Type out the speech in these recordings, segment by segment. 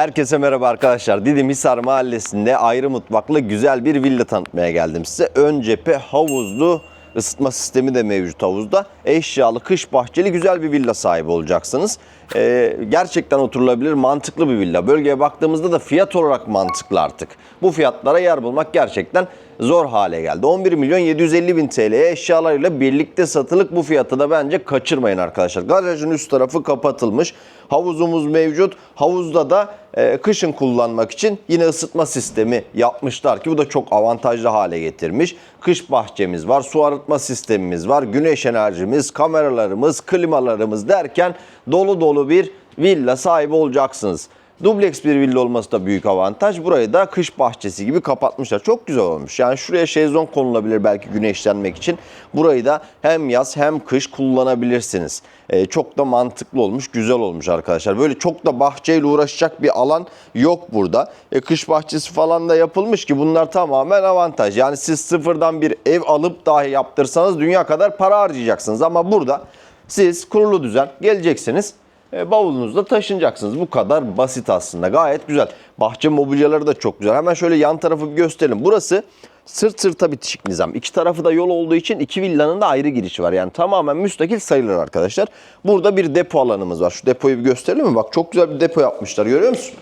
Herkese merhaba arkadaşlar. Didim Hisar Mahallesi'nde ayrı mutfaklı güzel bir villa tanıtmaya geldim size. Ön cephe havuzlu, ısıtma sistemi de mevcut havuzda. Eşyalı, kış bahçeli güzel bir villa sahibi olacaksınız. Ee, gerçekten oturulabilir, mantıklı bir villa. Bölgeye baktığımızda da fiyat olarak mantıklı artık. Bu fiyatlara yer bulmak gerçekten zor hale geldi. 11 milyon 750 bin TL'ye eşyalarıyla birlikte satılık bu fiyatı da bence kaçırmayın arkadaşlar. Garajın üst tarafı kapatılmış. Havuzumuz mevcut. Havuzda da e, kışın kullanmak için yine ısıtma sistemi yapmışlar ki bu da çok avantajlı hale getirmiş. Kış bahçemiz var, su arıtma sistemimiz var, güneş enerjimiz, kameralarımız, klimalarımız derken dolu dolu bir villa sahibi olacaksınız. Dubleks bir villa olması da büyük avantaj. Burayı da kış bahçesi gibi kapatmışlar. Çok güzel olmuş. Yani şuraya şezlong konulabilir belki güneşlenmek için. Burayı da hem yaz hem kış kullanabilirsiniz. Ee, çok da mantıklı olmuş, güzel olmuş arkadaşlar. Böyle çok da bahçeyle uğraşacak bir alan yok burada. E, kış bahçesi falan da yapılmış ki bunlar tamamen avantaj. Yani siz sıfırdan bir ev alıp dahi yaptırsanız dünya kadar para harcayacaksınız. Ama burada siz kurulu düzen geleceksiniz. E, bavulunuzda taşınacaksınız. Bu kadar basit aslında. Gayet güzel. Bahçe mobilyaları da çok güzel. Hemen şöyle yan tarafı bir gösterelim. Burası sırt sırta bitişik nizam. İki tarafı da yol olduğu için iki villanın da ayrı girişi var. Yani tamamen müstakil sayılır arkadaşlar. Burada bir depo alanımız var. Şu depoyu bir gösterelim mi? Bak çok güzel bir depo yapmışlar. Görüyor musun?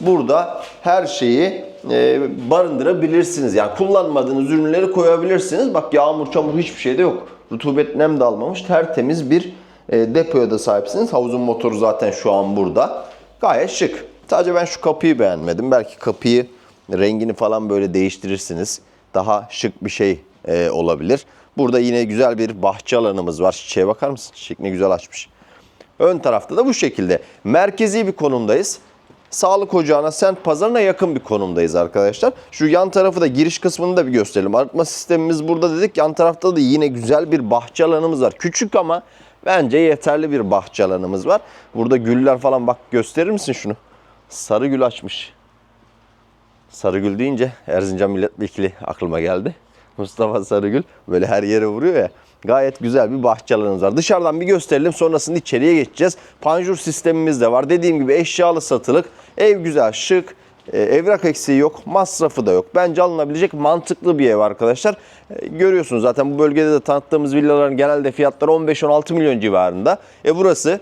Burada her şeyi e, barındırabilirsiniz. Yani kullanmadığınız ürünleri koyabilirsiniz. Bak yağmur, çamur hiçbir şey de yok. Rutubet nem de almamış. Tertemiz bir e, depoya da sahipsiniz. Havuzun motoru zaten şu an burada. Gayet şık. Sadece ben şu kapıyı beğenmedim. Belki kapıyı rengini falan böyle değiştirirsiniz. Daha şık bir şey e, olabilir. Burada yine güzel bir bahçe alanımız var. Çiçeğe bakar mısın? Çiçek ne güzel açmış. Ön tarafta da bu şekilde. Merkezi bir konumdayız. Sağlık ocağına, sent pazarına yakın bir konumdayız arkadaşlar. Şu yan tarafı da giriş kısmını da bir gösterelim. Arıtma sistemimiz burada dedik. Yan tarafta da yine güzel bir bahçe alanımız var. Küçük ama bence yeterli bir bahçe alanımız var. Burada güller falan bak gösterir misin şunu? Sarı gül açmış. Sarıgül deyince Erzincan milletvekili aklıma geldi. Mustafa Sarıgül böyle her yere vuruyor ya. Gayet güzel bir bahçe alanımız var. Dışarıdan bir gösterelim sonrasında içeriye geçeceğiz. Panjur sistemimiz de var. Dediğim gibi eşyalı satılık. Ev güzel, şık. E, evrak eksiği yok, masrafı da yok. Bence alınabilecek mantıklı bir ev arkadaşlar. E, görüyorsunuz zaten bu bölgede de tanıttığımız villaların genelde fiyatları 15-16 milyon civarında. E burası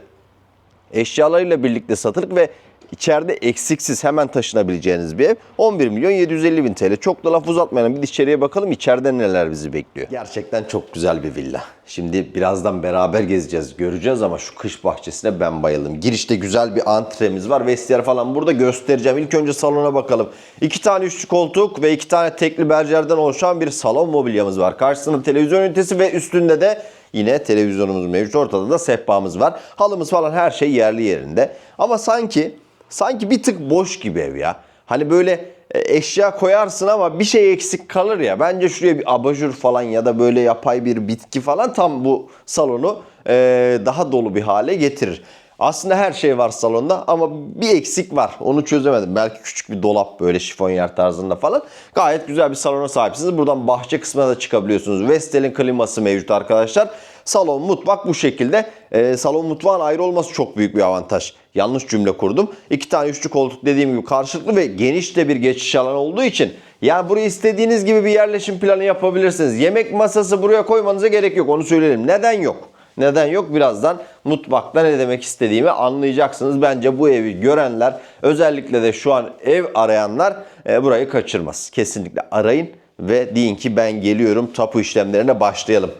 eşyalarıyla birlikte satılık ve içeride eksiksiz hemen taşınabileceğiniz bir ev. 11 milyon 750 bin TL. Çok da laf uzatmayalım. Bir içeriye bakalım içeride neler bizi bekliyor. Gerçekten çok güzel bir villa. Şimdi birazdan beraber gezeceğiz, göreceğiz ama şu kış bahçesine ben bayıldım. Girişte güzel bir antremiz var. Vestiyer falan burada göstereceğim. İlk önce salona bakalım. İki tane üçlü koltuk ve iki tane tekli berjerden oluşan bir salon mobilyamız var. Karşısında televizyon ünitesi ve üstünde de Yine televizyonumuz mevcut. Ortada da sehpamız var. Halımız falan her şey yerli yerinde. Ama sanki sanki bir tık boş gibi ev ya. Hani böyle e, eşya koyarsın ama bir şey eksik kalır ya. Bence şuraya bir abajur falan ya da böyle yapay bir bitki falan tam bu salonu e, daha dolu bir hale getirir. Aslında her şey var salonda ama bir eksik var. Onu çözemedim. Belki küçük bir dolap böyle şifonyer tarzında falan. Gayet güzel bir salona sahipsiniz. Buradan bahçe kısmına da çıkabiliyorsunuz. Vestel'in kliması mevcut arkadaşlar. Salon, mutfak bu şekilde. Ee, salon mutfağın ayrı olması çok büyük bir avantaj. Yanlış cümle kurdum. İki tane üçlü koltuk dediğim gibi karşılıklı ve geniş de bir geçiş alanı olduğu için yani buraya istediğiniz gibi bir yerleşim planı yapabilirsiniz. Yemek masası buraya koymanıza gerek yok. Onu söyleyelim. Neden yok? Neden yok? Birazdan mutfakta ne demek istediğimi anlayacaksınız. Bence bu evi görenler özellikle de şu an ev arayanlar e, burayı kaçırmaz. Kesinlikle arayın ve deyin ki ben geliyorum tapu işlemlerine başlayalım.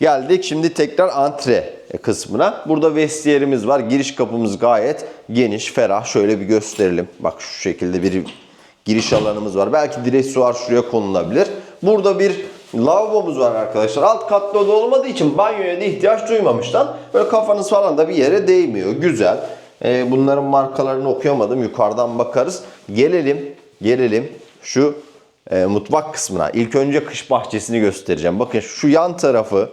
Geldik şimdi tekrar antre kısmına. Burada vestiyerimiz var. Giriş kapımız gayet geniş, ferah. Şöyle bir gösterelim. Bak şu şekilde bir giriş alanımız var. Belki dresuar şuraya konulabilir. Burada bir lavabomuz var arkadaşlar. Alt katlı oda olmadığı için banyoya da ihtiyaç duymamışlar. Böyle kafanız falan da bir yere değmiyor. Güzel. Ee, bunların markalarını okuyamadım. Yukarıdan bakarız. Gelelim, gelelim şu e, mutfak kısmına. İlk önce kış bahçesini göstereceğim. Bakın şu yan tarafı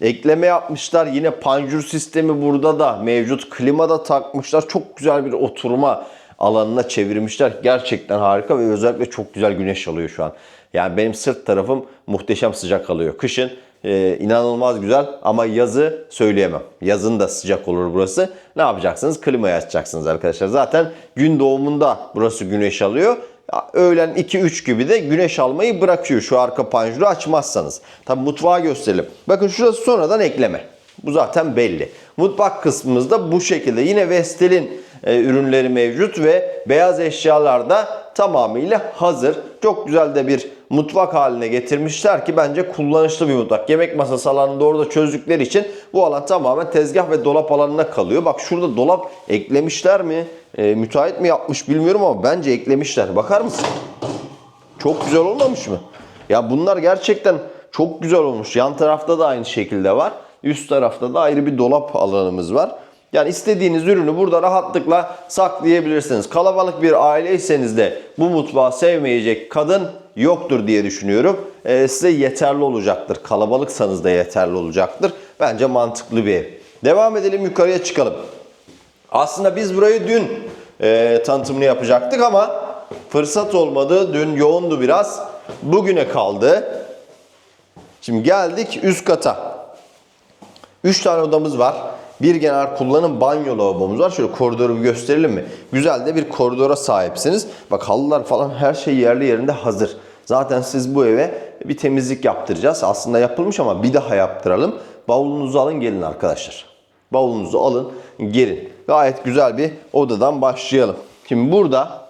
Ekleme yapmışlar. Yine panjur sistemi burada da mevcut. Klima da takmışlar. Çok güzel bir oturma alanına çevirmişler. Gerçekten harika ve özellikle çok güzel güneş alıyor şu an. Yani benim sırt tarafım muhteşem sıcak alıyor. Kışın Ee, inanılmaz güzel ama yazı söyleyemem. Yazın da sıcak olur burası. Ne yapacaksınız? Klimayı açacaksınız arkadaşlar. Zaten gün doğumunda burası güneş alıyor. Öğlen 2-3 gibi de güneş almayı bırakıyor şu arka panjuru açmazsanız. Tabi mutfağı gösterelim. Bakın şurası sonradan ekleme. Bu zaten belli. Mutfak kısmımızda bu şekilde. Yine Vestel'in e, ürünleri mevcut ve beyaz eşyalar da tamamıyla hazır. Çok güzel de bir mutfak haline getirmişler ki bence kullanışlı bir mutfak. Yemek masası alanında orada çözdükleri için bu alan tamamen tezgah ve dolap alanına kalıyor. Bak şurada dolap eklemişler mi? E, müteahhit mi yapmış bilmiyorum ama bence eklemişler. Bakar mısın? Çok güzel olmamış mı? Ya bunlar gerçekten çok güzel olmuş. Yan tarafta da aynı şekilde var. Üst tarafta da ayrı bir dolap alanımız var. Yani istediğiniz ürünü burada rahatlıkla saklayabilirsiniz. Kalabalık bir aileyseniz de bu mutfağı sevmeyecek kadın yoktur diye düşünüyorum. Ee, size yeterli olacaktır. Kalabalıksanız da yeterli olacaktır. Bence mantıklı bir ev. Devam edelim yukarıya çıkalım. Aslında biz burayı dün e, tanıtımını yapacaktık ama fırsat olmadı. Dün yoğundu biraz. Bugüne kaldı. Şimdi geldik üst kata. 3 tane odamız var. Bir genel kullanım banyo lavabomuz var. Şöyle koridoru gösterelim mi? Güzel de bir koridora sahipsiniz. Bak halılar falan her şey yerli yerinde hazır. Zaten siz bu eve bir temizlik yaptıracağız. Aslında yapılmış ama bir daha yaptıralım. Bavulunuzu alın gelin arkadaşlar. Bavulunuzu alın gelin. Gayet güzel bir odadan başlayalım. Şimdi burada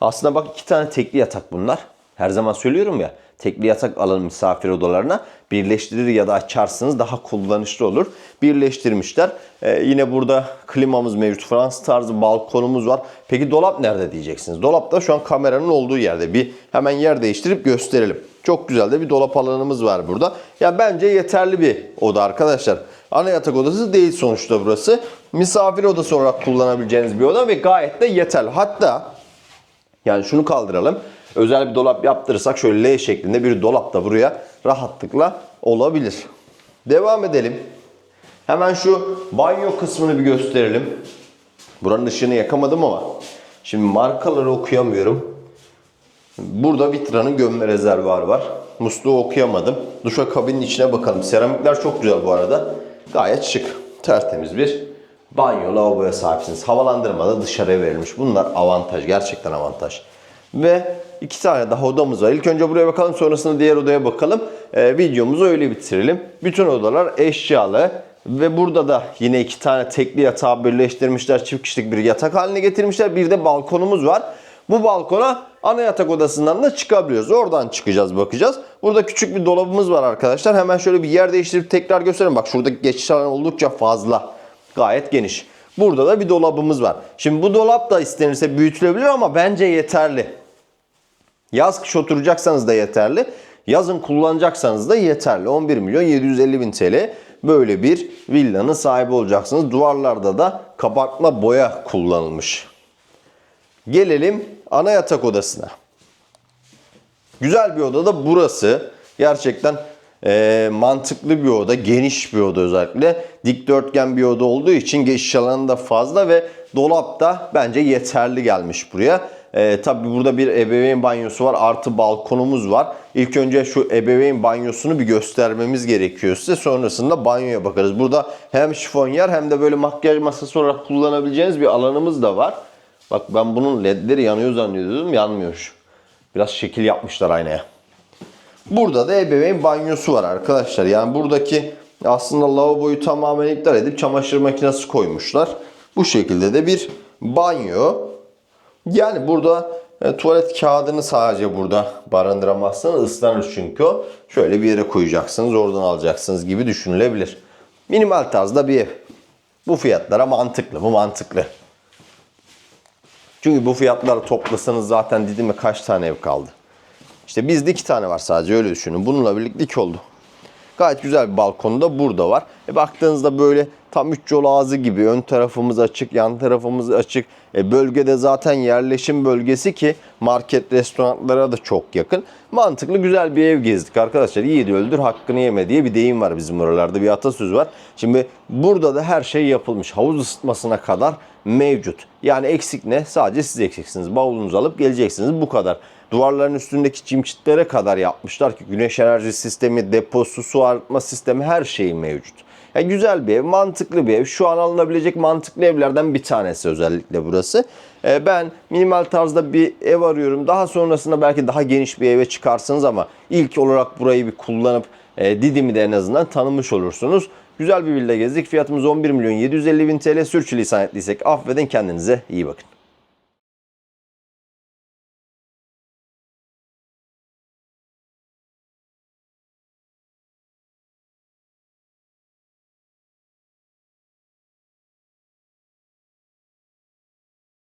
aslında bak iki tane tekli yatak bunlar. Her zaman söylüyorum ya. Tekli yatak alın misafir odalarına. Birleştirir ya da açarsınız daha kullanışlı olur. Birleştirmişler. Ee, yine burada klimamız mevcut. Fransız tarzı balkonumuz var. Peki dolap nerede diyeceksiniz. Dolap da şu an kameranın olduğu yerde. Bir hemen yer değiştirip gösterelim. Çok güzel de bir dolap alanımız var burada. Ya bence yeterli bir oda arkadaşlar. Ana yatak odası değil sonuçta burası. Misafir odası olarak kullanabileceğiniz bir oda ve gayet de yeterli. Hatta yani şunu kaldıralım. Özel bir dolap yaptırırsak şöyle L şeklinde bir dolap da buraya rahatlıkla olabilir. Devam edelim. Hemen şu banyo kısmını bir gösterelim. Buranın ışığını yakamadım ama şimdi markaları okuyamıyorum. Burada Vitra'nın gömme rezervuarı var. Musluğu okuyamadım. Duşakabinin içine bakalım. Seramikler çok güzel bu arada. Gayet şık. Tertemiz bir banyo lavaboya sahipsiniz. Havalandırma da dışarıya verilmiş. Bunlar avantaj. Gerçekten avantaj. Ve iki tane daha odamız var. İlk önce buraya bakalım sonrasında diğer odaya bakalım. Ee, videomuzu öyle bitirelim. Bütün odalar eşyalı. Ve burada da yine iki tane tekli yatağı birleştirmişler. Çift kişilik bir yatak haline getirmişler. Bir de balkonumuz var. Bu balkona ana yatak odasından da çıkabiliyoruz. Oradan çıkacağız bakacağız. Burada küçük bir dolabımız var arkadaşlar. Hemen şöyle bir yer değiştirip tekrar göstereyim. Bak şuradaki geçiş alanı oldukça fazla. Gayet geniş. Burada da bir dolabımız var. Şimdi bu dolap da istenirse büyütülebilir ama bence yeterli. Yaz kış oturacaksanız da yeterli. Yazın kullanacaksanız da yeterli. 11 milyon 750 bin TL böyle bir villanın sahibi olacaksınız. Duvarlarda da kabartma boya kullanılmış. Gelelim ana yatak odasına. Güzel bir oda da burası. Gerçekten e, mantıklı bir oda, geniş bir oda özellikle. Dikdörtgen bir oda olduğu için geçiş alanı da fazla ve dolap da bence yeterli gelmiş buraya. E, tabii burada bir ebeveyn banyosu var artı balkonumuz var. İlk önce şu ebeveyn banyosunu bir göstermemiz gerekiyor size. Sonrasında banyoya bakarız. Burada hem şifonyer hem de böyle makyaj masası olarak kullanabileceğiniz bir alanımız da var. Bak ben bunun ledleri yanıyor zannediyordum yanmıyor. Biraz şekil yapmışlar aynaya. Burada da ebeveyn banyosu var arkadaşlar. Yani buradaki aslında lavaboyu tamamen iptal edip çamaşır makinesi koymuşlar. Bu şekilde de bir banyo. Yani burada e, tuvalet kağıdını sadece burada barındıramazsınız. ıslanır çünkü. Şöyle bir yere koyacaksınız oradan alacaksınız gibi düşünülebilir. Minimal tarzda bir ev. Bu fiyatlara mantıklı. Bu mantıklı. Çünkü bu fiyatları toplasanız zaten Didim'e kaç tane ev kaldı? İşte bizde iki tane var sadece öyle düşünün. Bununla birlikte iki oldu. Gayet güzel bir balkonu da burada var. E baktığınızda böyle tam üç yol ağzı gibi ön tarafımız açık, yan tarafımız açık. E bölgede zaten yerleşim bölgesi ki market, restoranlara da çok yakın. Mantıklı güzel bir ev gezdik arkadaşlar. Yiğidi öldür hakkını yeme diye bir deyim var bizim oralarda bir atasöz var. Şimdi burada da her şey yapılmış. Havuz ısıtmasına kadar mevcut. Yani eksik ne? Sadece siz eksiksiniz. Bavulunuzu alıp geleceksiniz. Bu kadar. Duvarların üstündeki çim çitlere kadar yapmışlar ki güneş enerji sistemi, deposu, su arıtma sistemi her şeyi mevcut. Ya güzel bir ev, mantıklı bir ev. Şu an alınabilecek mantıklı evlerden bir tanesi özellikle burası. Ee, ben minimal tarzda bir ev arıyorum. Daha sonrasında belki daha geniş bir eve çıkarsınız ama ilk olarak burayı bir kullanıp e, Didim'i de en azından tanımış olursunuz. Güzel bir villa gezdik. Fiyatımız 11 milyon 750 bin TL. Sürçülisan ettiysek affedin kendinize iyi bakın.